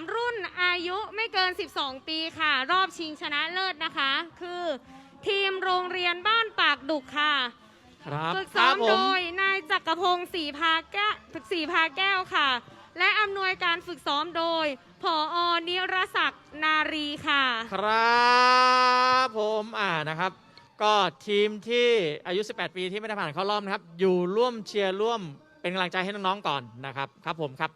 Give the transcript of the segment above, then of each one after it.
3 รุ่นอายุไม่เกิน 12 ปีค่ะ รอบชิงชนะเลิศนะคะ คือ ทีมโรงเรียนบ้านปากดุกค่ะครับฝึกซ้อมโดยนายจักรพงศ์สีพาแก้วสีพาแก้วค่ะ และอำนวยการฝึกซ้อมโดยผออนิรศักนารีค่ะ ครับผมอ่านะครับ ก็ทีมที่อายุ 18 ปีที่ไม่ได้ผ่านเข้ารอบนะครับ อยู่ร่วมเชียร์ร่วมเป็นกำลังใจให้น้องๆก่อนนะครับ ครับผมครับ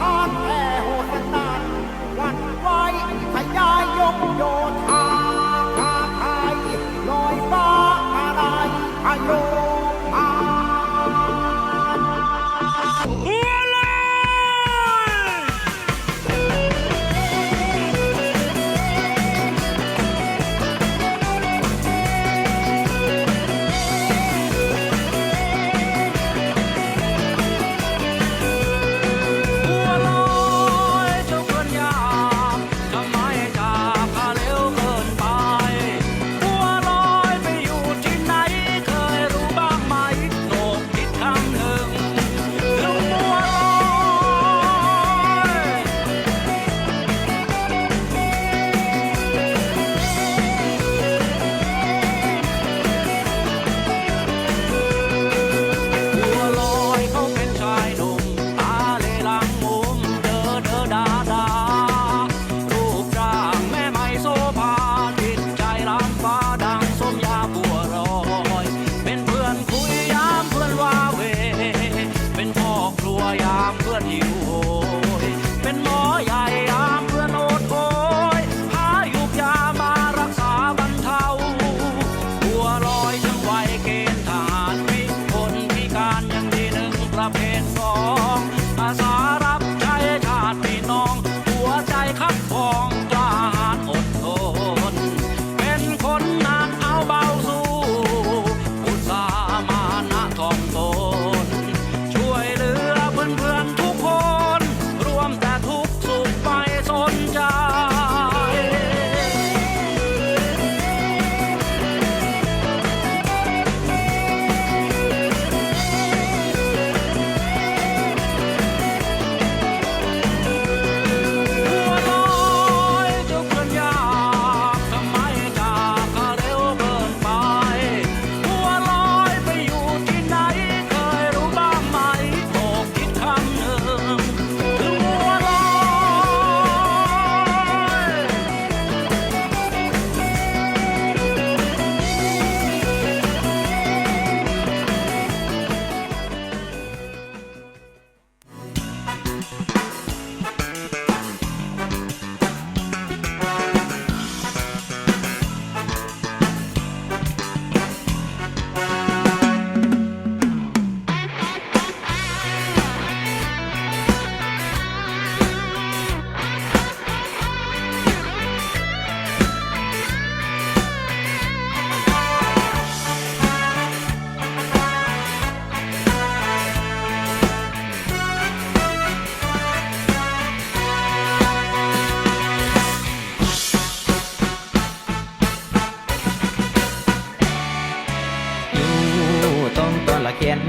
on air.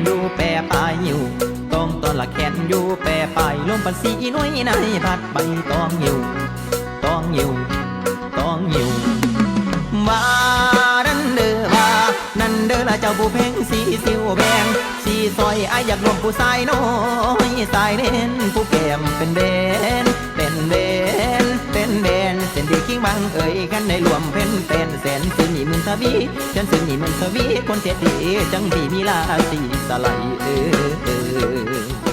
อยู่แปรไปอยู่ตองตอนละแขนอยู่แปรไปลมปันสีน้อยในพัดใบตองอยู่ตองอยู่ตองอยู่ว่านั่นเด้อว่านั่นเด้อละเจ้าผู้เพ่งสีสิวแบงสีซอยไอยอยากรวมผู้ชายน้อยสายเน้นผู้แก้มเป็นเบนเป็นเบนเป็นเบน บังเอ่ยกันในรวมเป็นเป็นแสนซึ่งนี่หมื่นทวีฉันซึ่งนี่หมื่นทวีคนเสียดีจังสีมีลาสีสไลเออ